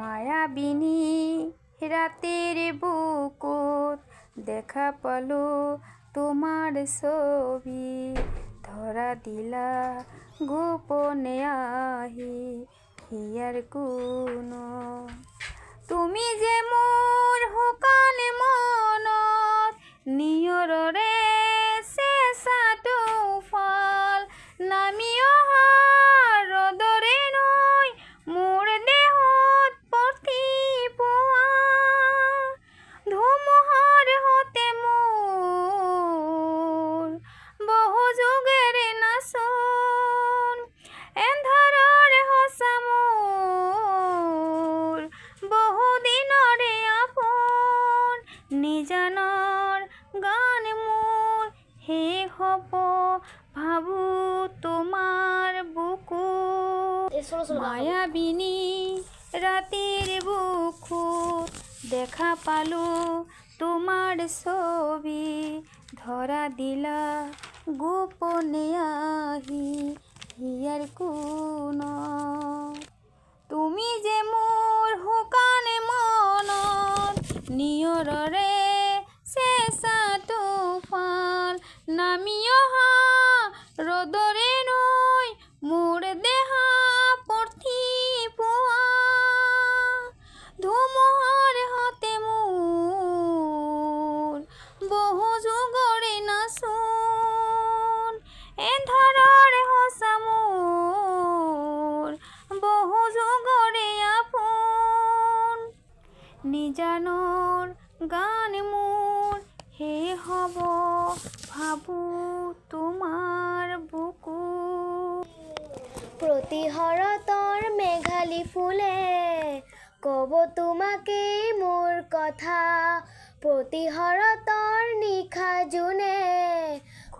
মায়াবিনী রাতের বুকুত দেখা পালো তোমার ছবি। ধরা দিলা গোপনে আহি হিয়ার কোনো। নিজানৰ গান মোৰ শেষ হ'ব ভাবো তোমাৰ বুকু মায়াবিনী ৰাতিৰ বুকুত দেখা পালো তোমাৰ ছবি। ধৰা দিলা গোপনে আহি হিয়াৰ কোণত মনত নিয়ৰৰে চেঁচাটো ফাল নামি অহা নিজানৰ গান মোৰ শেষ হ'ব ভাবো তোমাৰ বুকু প্ৰতিশৰতৰ মেঘালী ফুলে, ক'ব তোমাকেই মোৰ কথা। প্ৰতিশৰতৰ নিশা জোনে,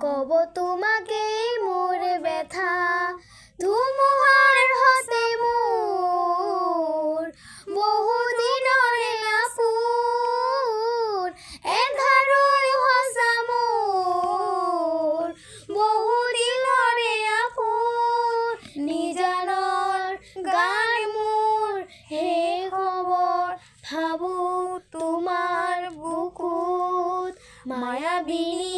ক'ব তোমাকে মোৰ ব্যথা। ধুমুহাৰ মায়াবিনী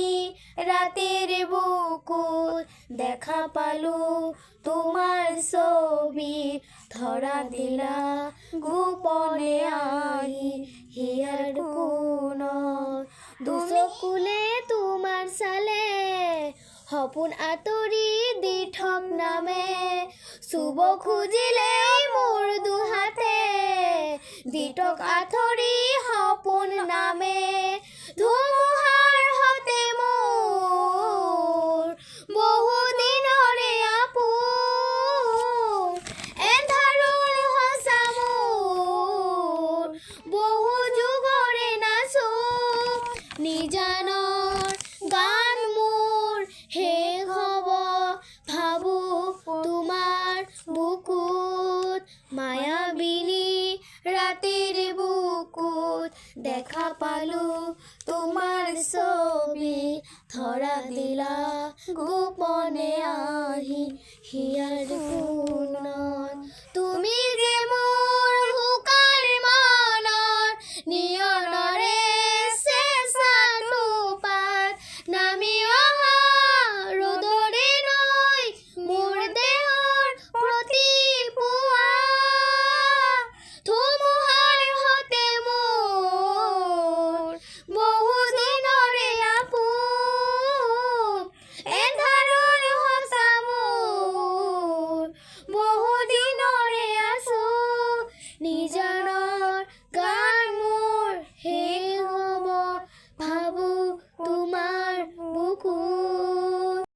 ৰাতিৰ বুকুত দেখা পালো তোমাৰ ছবি। ধৰা দিলা গোপনে আহি হিয়াৰ কোণত দুচকুলে তোমাৰ চালে সপোন আঁতৰি দি নামে। চুব খুজিলে মোৰ দুহাতে দিটক আঁতৰি সপোন নামে। দেখা পালো তোমাৰ ছবি। ধৰা দিলা গোপনে আহি হিয়ার তুমি